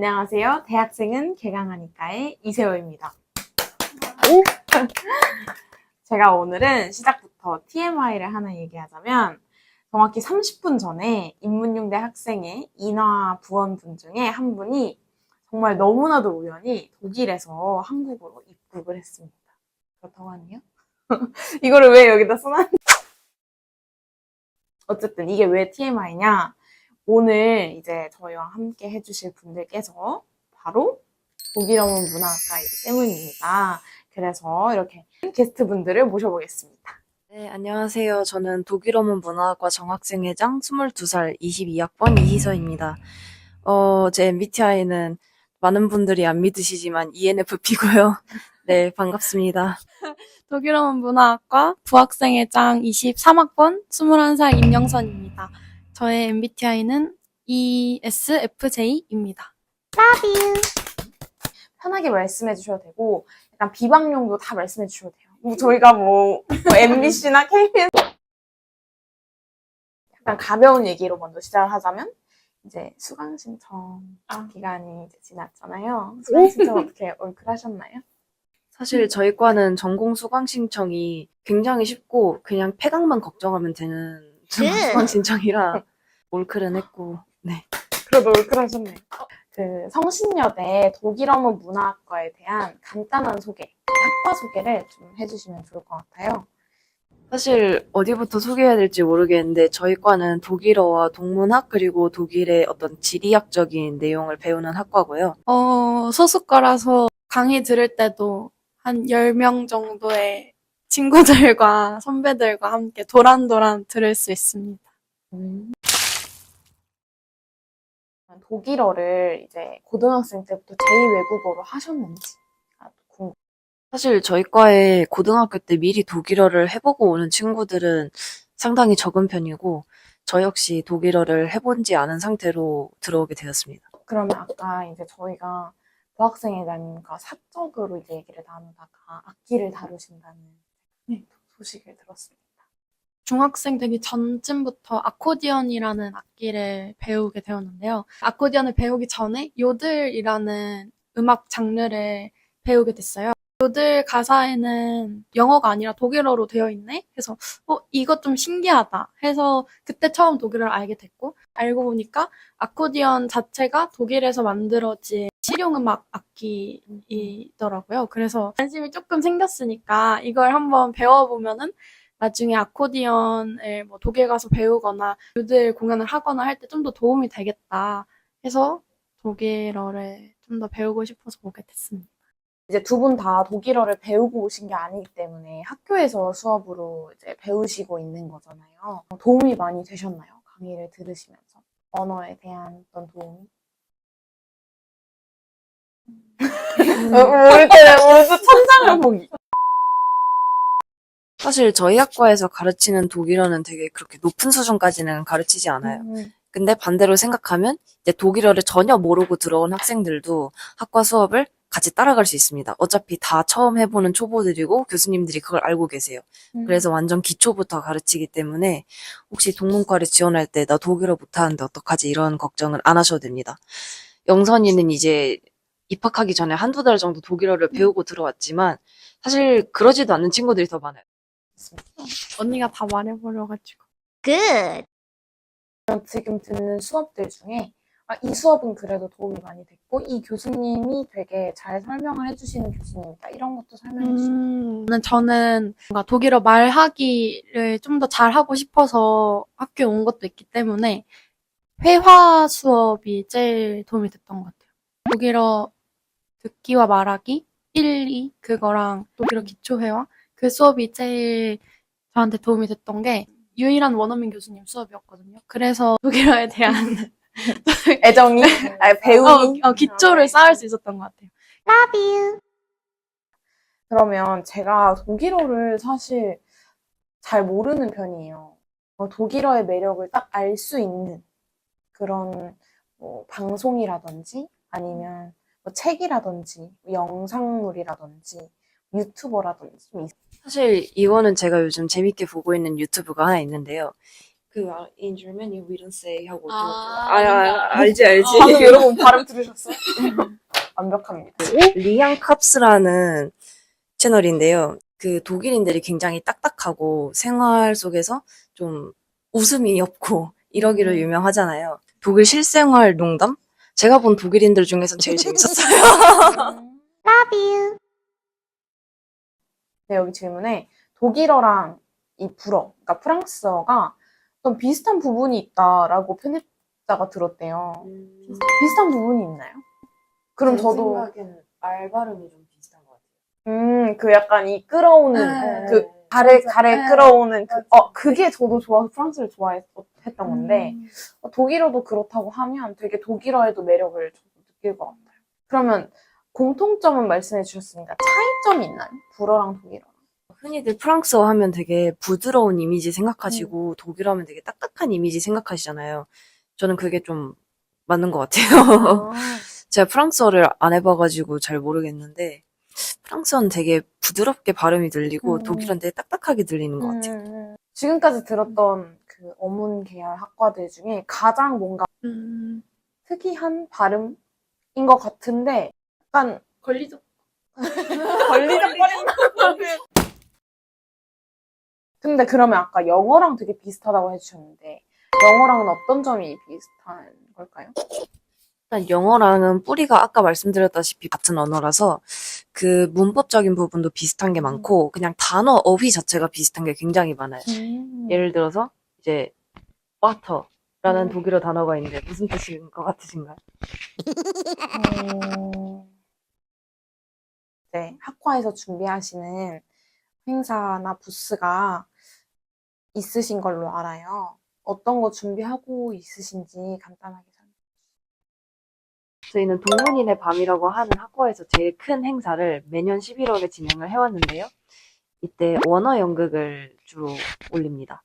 안녕하세요. 대학생은 개강하니까의 이세호입니다. 제가 오늘은 시작부터 TMI를 하나 얘기하자면 정확히 30분 전에 인문용대 학생의 인화 부원분 중에 한 분이 정말 너무나도 우연히 독일에서 한국으로 입국을 했습니다. 그렇다고 하네요. 이거를 왜 여기다 써놨 어쨌든 이게 왜 TMI냐? 오늘 이제 저희와 함께 해주실 분들께서 바로 독일어문 문화학과이기 때문입니다. 그래서 이렇게 게스트 분들을 모셔보겠습니다. 네, 안녕하세요. 저는 독일어문 문화학과 정학생회장 22살 22학번 이희서입니다. 어, 제 MBTI는 많은 분들이 안 믿으시지만 ENFP고요. 네, 반갑습니다. 독일어문 문화학과 부학생회장 23학번 21살 임영선입니다. 저의 MBTI는 ESFJ입니다. 편하게 말씀해 주셔도 되고 약간 비방용도 다 말씀해 주셔도 돼요. 뭐 저희가 뭐, 뭐 MBC나 KBS 약간 가벼운 얘기로 먼저 시작을 하자면 이제 수강 신청 기간이 이제 지났잖아요. 수강 신청 어떻게 얼클하셨나요? 사실 저희 과는 전공 수강 신청이 굉장히 쉽고 그냥 폐강만 걱정하면 되는 수강 신청이라 올클은 했고 네. 그래도 얼클하셨네요. 그 성신여대 독일어문 문화학과에 대한 간단한 소개, 학과 소개를 좀 해주시면 좋을 것 같아요. 사실 어디부터 소개해야 될지 모르겠는데 저희 과는 독일어와 동문학 그리고 독일의 어떤 지리학적인 내용을 배우는 학과고요. 어, 소수과라서 강의 들을 때도 한 10명 정도의 친구들과 선배들과 함께 도란도란 들을 수 있습니다. 독일어를 이제 고등학생 때부터 제2외국어로 하셨는지 아, 궁금. 사실 저희 과에 고등학교 때 미리 독일어를 해보고 오는 친구들은 상당히 적은 편이고 저 역시 독일어를 해본 지 않은 상태로 들어오게 되었습니다. 그러면 아까 이제 저희가 부학생회장님과 사적으로 이제 얘기를 나누다가 악기를 다루신다는 네, 소식을 들었습니다. 중학생 되기 전쯤부터 아코디언이라는 악기를 배우게 되었는데요. 아코디언을 배우기 전에 요들이라는 음악 장르를 배우게 됐어요. 요들 가사에는 영어가 아니라 독일어로 되어 있네? 해서, 어, 이거 좀 신기하다. 해서 그때 처음 독일어를 알게 됐고, 알고 보니까 아코디언 자체가 독일에서 만들어진 실용음악 악기이더라고요. 그래서 관심이 조금 생겼으니까 이걸 한번 배워보면은 나중에 아코디언을 뭐 독일 가서 배우거나 요들 공연을 하거나 할 때 좀 더 도움이 되겠다 해서 독일어를 좀 더 배우고 싶어서 오게 됐습니다. 이제 두 분 다 독일어를 배우고 오신 게 아니기 때문에 학교에서 수업으로 이제 배우시고 있는 거잖아요. 도움이 많이 되셨나요? 강의를 들으시면서. 언어에 대한 어떤 도움이? 모를 때는 모르도 천장을 보기. 사실 저희 학과에서 가르치는 독일어는 되게 그렇게 높은 수준까지는 가르치지 않아요. 음, 근데 반대로 생각하면 이제 독일어를 전혀 모르고 들어온 학생들도 학과 수업을 같이 따라갈 수 있습니다. 어차피 다 처음 해보는 초보들이고 교수님들이 그걸 알고 계세요. 음. 그래서 완전 기초부터 가르치기 때문에 혹시 동문과를 지원할 때 나 독일어 못하는데 어떡하지 이런 걱정은 안 하셔도 됩니다. 영선이는 이제 입학하기 전에 한두 달 정도 독일어를 배우고 들어왔지만 사실 그러지도 않는 친구들이 더 많아요. 언니가 다 말해버려가지고. 지금 듣는 수업들 중에 아, 이 수업은 그래도 도움이 많이 됐고 이 교수님이 되게 잘 설명을 해주시는 교수님이다 이런 것도 설명해 주시면 음, 저는 뭔가 독일어 말하기를 좀 더 잘하고 싶어서 학교에 온 것도 있기 때문에 회화 수업이 제일 도움이 됐던 것 같아요. 독일어 듣기와 말하기 1, 2 그거랑 독일어 기초회화 그 수업이 제일 저한테 도움이 됐던 게 유일한 원어민 교수님 수업이었거든요. 그래서 독일어에 대한 애정이 아, 배움이 어, 어, 기초를 쌓을 수 있었던 것 같아요. 그러면 제가 독일어를 사실 잘 모르는 편이에요. 어, 독일어의 매력을 딱 알 수 있는 그런 뭐 방송이라든지 아니면 뭐 책이라든지 영상물이라든지 유튜버라든지 좀 있- 사실 이거는 제가 요즘 재밌게 보고 있는 유튜브가 하나 있는데요. 그그 아, in German you don't say 하고 아, 아, 아, 알지 알지. 방금 여러분 발음 들으셨어요? 완벽합니다. 리앙 캅스라는 채널인데요. 그 독일인들이 굉장히 딱딱하고 생활 속에서 좀 웃음이 없고 이러기로 음. 유명하잖아요. 독일 실생활 농담? 제가 본 독일인들 중에서 제일 재밌었어요. 네, 여기 질문에 독일어랑 이 불어, 그러니까 프랑스어가 좀 비슷한 부분이 있다라고 편집자가 들었대요. 비슷한 부분이 있나요? 그럼 저도 생각에는 알 발음이 좀 비슷한 것 같아요. 음, 그 약간 이 끌어오는 네. 그 가래 맞아. 가래 네. 끌어오는 그, 맞아. 어 그게 저도 좋아서 프랑스를 좋아했던 건데 음. 어, 독일어도 그렇다고 하면 되게 독일어에도 매력을 저도 느낄 것 같아요. 그러면 공통점은 말씀해 주셨으니까 차이점이 있나요? 불어랑 독일어. 흔히들 프랑스어 하면 되게 부드러운 이미지 음. 생각하시고 독일어 하면 되게 딱딱한 이미지 생각하시잖아요. 저는 그게 좀 맞는 것 같아요. 제가 프랑스어를 안 해봐가지고 잘 모르겠는데 프랑스어는 되게 부드럽게 발음이 들리고 음. 독일어는 되게 딱딱하게 들리는 것 같아요. 음, 지금까지 들었던 그 어문 계열 학과들 중에 가장 뭔가 음, 특이한 발음인 것 같은데 약간 권리적 걸리적거린다. 근데 그러면 아까 영어랑 되게 비슷하다고 해주셨는데 영어랑은 어떤 점이 비슷한 걸까요? 일단 영어랑은 뿌리가 아까 말씀드렸다시피 같은 언어라서 그 문법적인 부분도 비슷한 게 많고 그냥 단어 어휘 자체가 비슷한 게 굉장히 많아요. 예를 들어서 이제 water라는 음. 독일어 단어가 있는데 무슨 뜻인 것 같으신가요? 어, 네, 학과에서 준비하시는 행사나 부스가 있으신 걸로 알아요. 어떤 거 준비하고 있으신지 간단하게 설명해 저희는 동문인의 밤이라고 하는 학과에서 제일 큰 행사를 매년 11월에 진행을 해왔는데요. 이때 원어 연극을 주로 올립니다.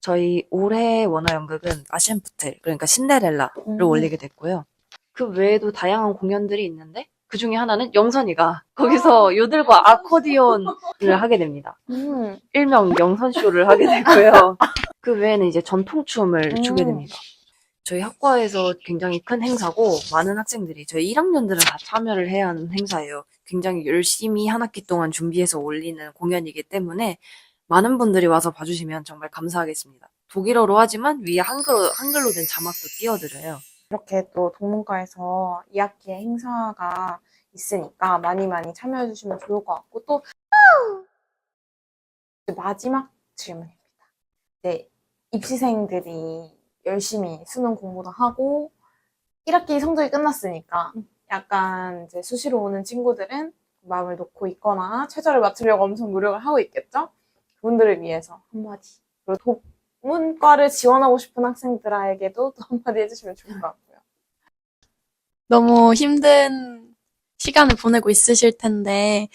저희 올해 원어 연극은 아시안푸텔, 그러니까 신데렐라를 음. 올리게 됐고요. 그 외에도 다양한 공연들이 있는데 그 중에 하나는 영선이가 거기서 요들과 아코디언을 하게 됩니다. 음, 일명 영선쇼를 하게 되고요. 그 외에는 이제 전통춤을 음. 추게 됩니다. 저희 학과에서 굉장히 큰 행사고 많은 학생들이 저희 1학년들은 다 참여를 해야 하는 행사예요. 굉장히 열심히 한 학기 동안 준비해서 올리는 공연이기 때문에 많은 분들이 와서 봐주시면 정말 감사하겠습니다. 독일어로 하지만 위에 한글, 한글로 된 자막도 띄워드려요. 이렇게 또 동문과에서 2학기에 행사가 있으니까 많이 많이 참여해 주시면 좋을 것 같고 또 마지막 질문입니다. 네, 입시생들이 열심히 수능 공부도 하고 1학기 성적이 끝났으니까 약간 이제 수시로 오는 친구들은 마음을 놓고 있거나 최저를 맞추려고 엄청 노력을 하고 있겠죠? 그분들을 위해서 한마디. 그리고 동 문과를 지원하고 싶은 학생들에게도 또 한마디 해주시면 좋을 것 같고요. 너무 힘든 시간을 보내고 있으실 텐데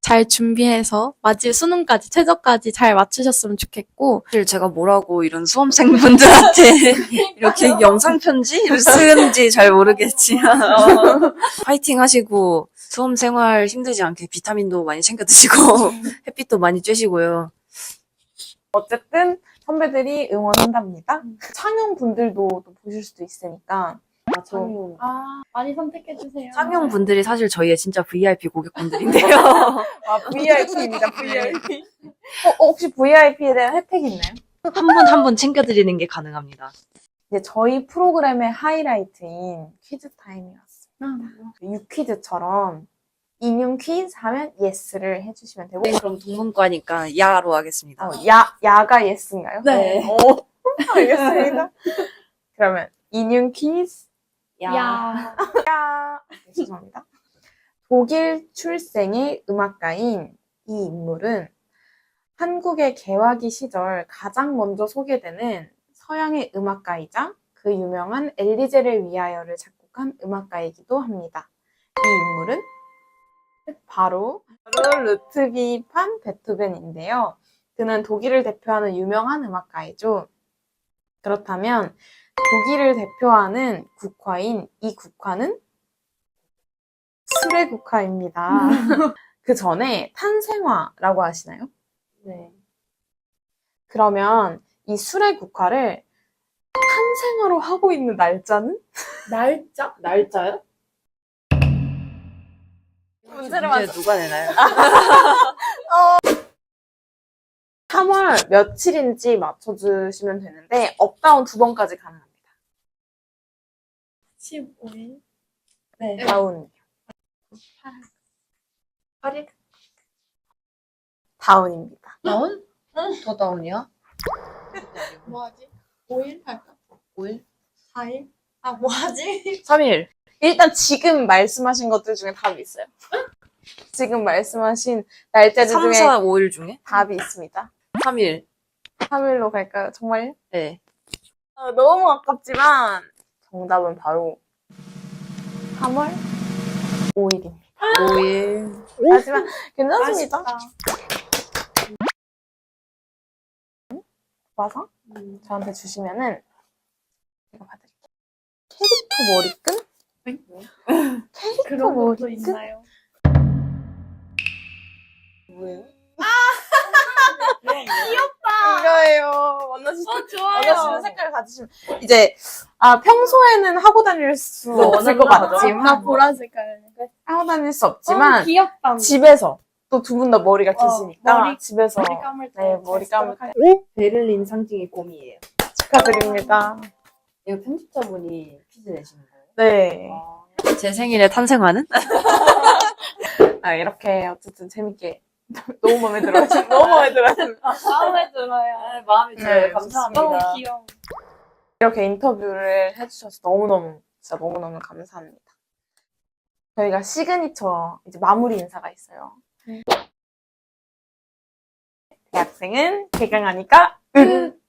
잘 준비해서 마지 수능까지 최저까지 잘 맞추셨으면 좋겠고. 사실 제가 뭐라고 이런 수험생분들한테 이렇게 영상 편지를 쓰는지 잘 모르겠지만. 어, 파이팅 하시고 수험 생활 힘들지 않게 비타민도 많이 챙겨 드시고 햇빛도 많이 쬐시고요. 어쨌든 선배들이 응원한답니다. 창영 분들도 또 보실 수도 있으니까 또 창용. 아 많이 선택해 주세요. 창용 분들이 사실 저희의 진짜 VIP 고객분들인데요. 아, VIP입니다. VIP. 어, 어, 혹시 VIP에 대한 혜택이 있나요? 한 분 한 분 챙겨드리는 게 가능합니다. 이제 저희 프로그램의 하이라이트인 퀴즈 타임이 왔습니다. 음. 유퀴즈처럼 인용 퀴즈 하면 예스를 해주시면 되고 그럼 동문과니까 야로 하겠습니다. 어, 야, 야가 예스인가요? 네. 오, 알겠습니다. 그러면 인용 퀴즈 야. 네, 죄송합니다. 독일 출생의 음악가인 이 인물은 한국의 개화기 시절 가장 먼저 소개되는 서양의 음악가이자 그 유명한 엘리제를 위하여를 작곡한 음악가이기도 합니다. 이 인물은 바로 바로 루트비 판 베토벤인데요. 그는 독일을 대표하는 유명한 음악가이죠. 그렇다면 독일을 대표하는 국화인 이 국화는 술의 국화입니다. 그 전에 탄생화라고 하시나요? 네. 그러면 이 술의 국화를 탄생으로 하고 있는 날짜는? 날짜? 날짜요? 문제를 문제 누가 내나요? 3월 며칠인지 맞춰주시면 되는데 업다운 두 번까지 가능합니다. 15일? 네. 다운. 8일? 다운입니다. 다운? 더 다운이야? 뭐하지? 5일 할까? 5일? 4일? 아, 뭐하지? 3일. 일단 지금 말씀하신 것들 중에 답이 있어요. 지금 말씀하신 날짜들 3, 중에 4, 5일 중에? 답이 있습니다. 3일. 3일로 갈까요? 정말? 네. 어, 너무 아깝지만 정답은 바로 3월 5일입니다. 5일. 하지만 괜찮습니다. 와서 저한테 주시면은 제가 받을게요. 캐릭터 머리끈? 캐릭터 그런 것도 머리끈? 있나요? 뭐예요? 이거예요. 원하시는 어, 원하시는 색깔 가지시면 이제 아 평소에는 하고 다닐 수뭐 없을 것 원하는 거 같지만 나 보라 색깔. 하고 다닐 수 없지만 어, 귀엽다. 집에서 또 두 분 다 머리가 어, 기시니까 머리- 집에서 머리 감을 때. 네 머리 감을 때 베를린 상징이 곰이에요. 축하드립니다. 이거 편집자분이 퀴즈 내시는 네. 제 생일에 탄생하는? 아, 이렇게 어쨌든 재밌게 너무 마음에 들어요. 너무 마음에 들어요. 마음에 들어요. 아, 마음이 네, 너무 귀여워. 이렇게 인터뷰를 해주셔서 너무너무 진짜 너무너무 감사합니다. 저희가 시그니처 이제 마무리 인사가 있어요. 네. 대학생은 개강하니까 은